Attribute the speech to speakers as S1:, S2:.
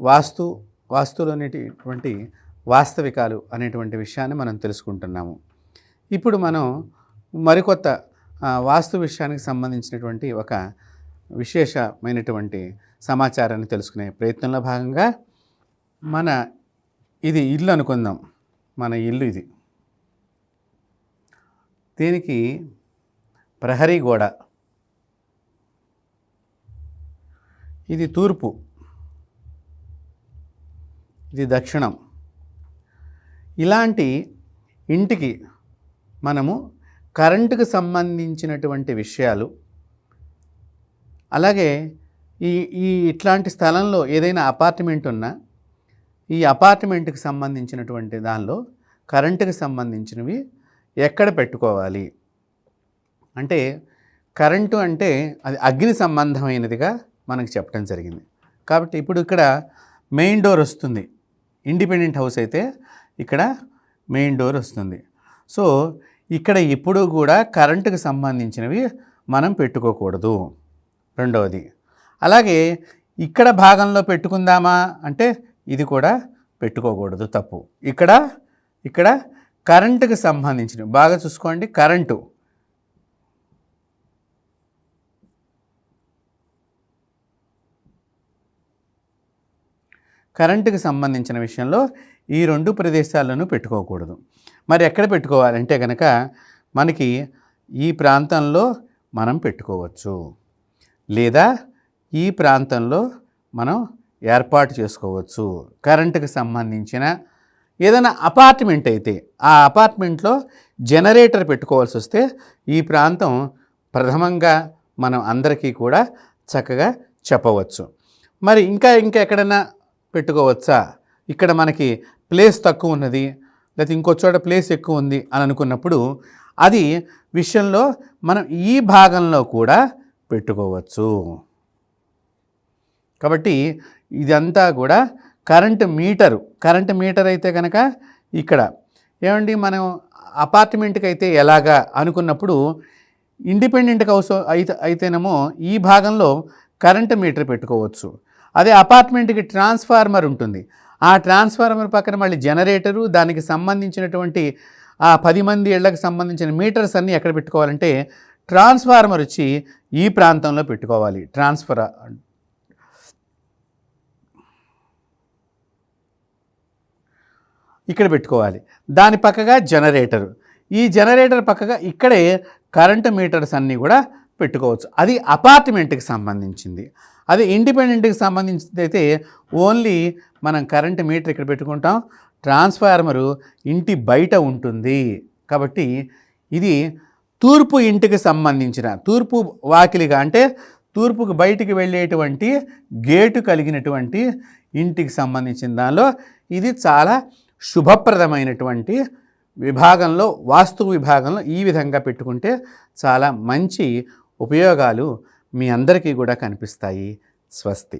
S1: వాస్తు వాస్తులోనేటువంటి వాస్తవికాలు అనేటువంటి విషయాన్ని మనం తెలుసుకుంటున్నాము. ఇప్పుడు మనం మరికొత్త వాస్తు విషయానికి సంబంధించినటువంటి ఒక విశేషమైనటువంటి సమాచారాన్ని తెలుసుకునే ప్రయత్నంలో భాగంగా మన ఇది ఇల్లు అనుకుందాం. మన ఇల్లు ఇది. దీనికి ప్రహరీ గోడ. ఇది తూర్పు. ఇది దక్షిణం. ఇలాంటి ఇంటికి మనము కరెంటుకు సంబంధించినటువంటి విషయాలు అలాగే ఈ ఈ ఇట్లాంటి స్థలంలో ఏదైనా అపార్ట్మెంట్ ఉన్నా ఈ అపార్ట్మెంట్కి సంబంధించినటువంటి దానిలో కరెంటుకి సంబంధించినవి ఎక్కడ పెట్టుకోవాలి? అంటే కరెంటు అంటే అది అగ్ని సంబంధమైనదిగా మనకు చెప్పడం జరిగింది. కాబట్టి ఇప్పుడు ఇక్కడ మెయిన్ డోర్ వస్తుంది. ఇండిపెండెంట్ హౌస్ అయితే ఇక్కడ మెయిన్ డోర్ వస్తుంది. సో ఇక్కడ ఎప్పుడూ కూడా కరెంటుకు సంబంధించినవి మనం పెట్టుకోకూడదు. రెండవది అలాగే ఇక్కడ భాగంలో పెట్టుకుందామా అంటే ఇది కూడా పెట్టుకోకూడదు తప్పు. ఇక్కడ ఇక్కడ కరెంటుకు సంబంధించినవి బాగా చూసుకోండి కరెంటు. కరెంటుకి సంబంధించిన విషయంలో ఈ రెండు ప్రదేశాలను పెట్టుకోకూడదు. మరి ఎక్కడ పెట్టుకోవాలంటే కనుక మనకి ఈ ప్రాంతంలో మనం పెట్టుకోవచ్చు. లేదా ఈ ప్రాంతంలో మనం ఏర్పాటు చేసుకోవచ్చు. కరెంటుకి సంబంధించిన ఏదైనా అపార్ట్మెంట్ అయితే ఆ అపార్ట్మెంట్లో జనరేటర్ పెట్టుకోవాల్సి వస్తే ఈ ప్రాంతం ప్రథమంగా మనం అందరికీ కూడా చక్కగా చెప్పవచ్చు. మరి ఇంకా ఇంకా ఎక్కడైనా పెట్టుకోవచ్చా? ఇక్కడ మనకి ప్లేస్ తక్కువ ఉన్నది లేకపోతే ఇంకో చోట ప్లేస్ ఎక్కువ ఉంది అని అనుకున్నప్పుడు అది విషయంలో మనం ఈ భాగంలో కూడా పెట్టుకోవచ్చు. కాబట్టి ఇదంతా కూడా కరెంటు మీటరు కరెంటు మీటర్ అయితే కనుక ఇక్కడ ఏమండి మనం అపార్ట్మెంట్కి అయితే ఎలాగా అనుకున్నప్పుడు ఇండిపెండెంట్ హౌస్ అయితే అయితేనేమో ఈ భాగంలో కరెంటు మీటర్ పెట్టుకోవచ్చు. అదే అపార్ట్మెంట్కి ట్రాన్స్ఫార్మర్ ఉంటుంది. ఆ ట్రాన్స్ఫార్మర్ పక్కన మళ్ళీ జనరేటరు దానికి సంబంధించినటువంటి ఆ పది మంది ఇళ్ళకు సంబంధించిన మీటర్స్ అన్నీ ఎక్కడ పెట్టుకోవాలంటే ట్రాన్స్ఫార్మర్ వచ్చి ఈ ప్రాంతంలో పెట్టుకోవాలి. ట్రాన్స్ఫర్ ఇక్కడ పెట్టుకోవాలి. దాని పక్కగా జనరేటర్. ఈ జనరేటర్ పక్కగా ఇక్కడే కరెంటు మీటర్స్ అన్నీ కూడా పెట్టుకోవచ్చు. అది అపార్ట్మెంట్కి సంబంధించింది. అది ఇండిపెండెంట్కి సంబంధించింది అయితే ఓన్లీ మనం కరెంట్ మీటర్ ఇక్కడ పెట్టుకుంటాం. ట్రాన్స్ఫార్మరు ఇంటి బయట ఉంటుంది. కాబట్టి ఇది తూర్పు ఇంటికి సంబంధించిన తూర్పు వాకిలిగా అంటే తూర్పుకు బయటికి వెళ్ళేటువంటి గేటు కలిగినటువంటి ఇంటికి సంబంధించిన దానిలో ఇది చాలా శుభప్రదమైనటువంటి విభాగంలో వాస్తు విభాగంలో ఈ విధంగా పెట్టుకుంటే చాలా మంచి ఉపయోగాలు మీ అందరికీ కూడా కనిపిస్తాయి. స్వస్తి.